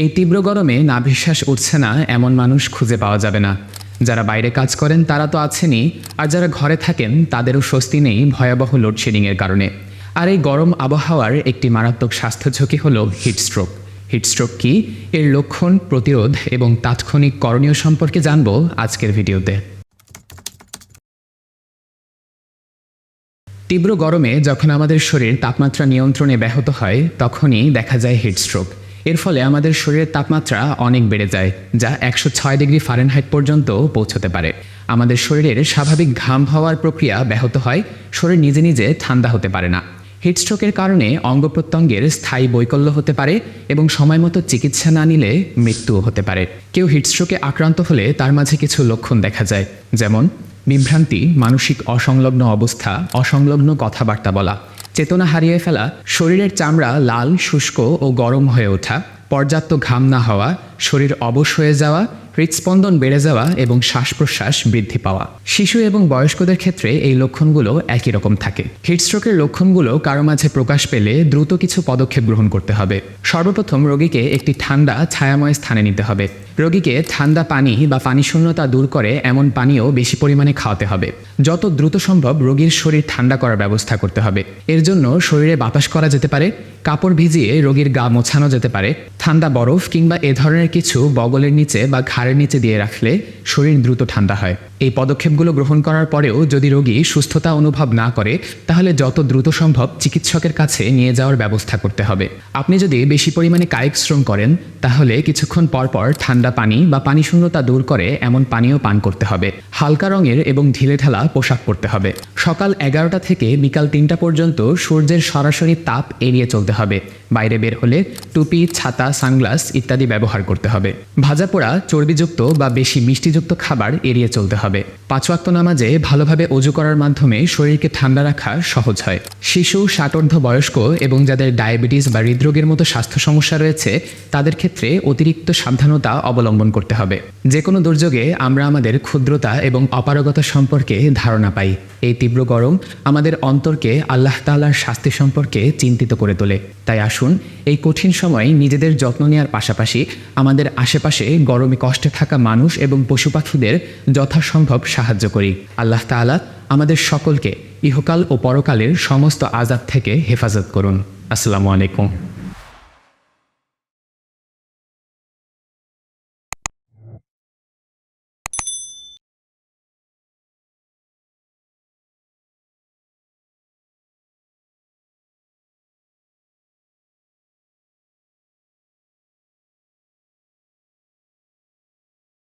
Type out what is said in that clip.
এই তীব্র গরমে নাভিশ্বাস উঠছে না, এমন মানুষ খুঁজে পাওয়া যাবে না। যারা বাইরে কাজ করেন, তারা তো আছেনই, আর যারা ঘরে থাকেন, তাদেরও স্বস্তি নেই ভয়াবহ লোডশেডিংয়ের কারণে। আর এই গরম আবহাওয়ার একটি মারাত্মক স্বাস্থ্য ঝুঁকি হল হিটস্ট্রোক হিটস্ট্রোক কি? এর লক্ষণ, প্রতিরোধ এবং তাৎক্ষণিক করণীয় সম্পর্কে জানব আজকের ভিডিওতে। তীব্র গরমে যখন আমাদের শরীর তাপমাত্রা নিয়ন্ত্রণে ব্যাহত হয়, তখনই দেখা যায় হিটস্ট্রোক এর ফলে আমাদের শরীরের তাপমাত্রা অনেক বেড়ে যায়, যা একশো ছয় ডিগ্রি ফারেনহাইট পর্যন্ত পৌঁছতে পারে। আমাদের শরীরের স্বাভাবিক ঘাম হওয়ার প্রক্রিয়া ব্যাহত হয়, শরীর নিজে নিজে ঠান্ডা হতে পারে না। হিটস্ট্রোকের কারণে অঙ্গ প্রত্যঙ্গের স্থায়ী বৈকল্য হতে পারে এবং সময়মতো চিকিৎসা না নিলে মৃত্যুও হতে পারে। কেউ হিটস্ট্রোকে আক্রান্ত হলে তার মাঝে কিছু লক্ষণ দেখা যায়, যেমন বিভ্রান্তি, মানসিক অসংলগ্ন অবস্থা, অসংলগ্ন কথাবার্তা বলা চেতনা হারিয়ে ফেলা, শরীরের চামড়া লাল, শুষ্ক ও গরম হয়ে ওঠা, পর্যাপ্ত ঘাম না হওয়া, শরীর অবশ হয়ে যাওয়া হৃদস্পন্দন বেড়ে যাওয়া এবং শ্বাস প্রশ্বাস বৃদ্ধি পাওয়া। শিশু এবং বয়স্কদের ক্ষেত্রে এই লক্ষণগুলো একই রকম থাকে। হিটস্ট্রোকের লক্ষণগুলো কারও মাঝে প্রকাশ পেলে দ্রুত কিছু পদক্ষেপ গ্রহণ করতে হবে। সর্বপ্রথম রোগীকে একটি ঠান্ডা, ছায়াময় স্থানে নিতে হবে। রোগীকে ঠান্ডা পানি বা পানি শূন্যতা দূর করে এমন পানীয় বেশি পরিমাণে খাওয়াতে হবে। যত দ্রুত সম্ভব রোগীর শরীর ঠান্ডা করার ব্যবস্থা করতে হবে। এর জন্য শরীরে বাতাস করা যেতে পারে, কাপড় ভিজিয়ে রোগীর গা মোছানো যেতে পারে, ঠান্ডা বরফ কিংবা এ ধরনের কিছু বগলের নিচে বা ঘাড়ের নিচে দিয়ে রাখলে শরীর দ্রুত ঠান্ডা হয়। এই পদক্ষেপগুলো গ্রহণ করার পরেও যদি রোগী সুস্থতা অনুভব না করে, তাহলে যত দ্রুত সম্ভব চিকিৎসকের কাছে নিয়ে যাওয়ার ব্যবস্থা করতে হবে। আপনি যদি বেশি পরিমাণে কায়িক শ্রম করেন, তাহলে কিছুক্ষণ পর পর ঠান্ডা পানি বা পানি শূন্যতা দূর করে এমন পানীয় পান করতে হবে। হালকা রঙের এবং ঢিলে ঢালা পোশাক পরতে হবে। সকাল এগারোটা থেকে বিকাল তিনটা পর্যন্ত সূর্যের সরাসরি তাপ এড়িয়ে চলতে হবে। বাইরে বের হলে টুপি, ছাতা, সানগ্লাস ইত্যাদি ব্যবহার করতে হবে। ভাজা পোড়া, চর্বিযুক্ত বা বেশি মিষ্টিযুক্ত খাবার এড়িয়ে চলতে হবে। পাঁচ ওয়াক্ত নামাজে ভালোভাবে অজু করার মাধ্যমে শরীরকে ঠান্ডা রাখা সহজ হয়। শিশু ষাটর্ধ বয়স্ক এবং যাদের ডায়াবেটিস বা হৃদরোগের মতো স্বাস্থ্য সমস্যা রয়েছে, তাদের ক্ষেত্রে অতিরিক্ত সাবধানতা অবলম্বন করতে হবে। যে কোনো দুর্যোগে আমরা আমাদের ক্ষুদ্রতা এবং অপারগতা সম্পর্কে ধারণা পাই। এই তীব্র গরম আমাদের অন্তরকে আল্লাহ তাআলার শাস্তি সম্পর্কে চিন্তিত করে তোলে। তাই আসুন, এই কঠিন সময় নিজেদের যত্ন নেওয়ার পাশাপাশি আমাদের আশেপাশে গরমে কষ্টে থাকা মানুষ এবং পশু পাখিদের যথাসম্ভব সাহায্য করি। আল্লাহ তালা আমাদের সকলকে ইহকাল ও পরকালের সমস্ত আজাদ থেকে হেফাজত করুন। আসসালামু আলাইকুম।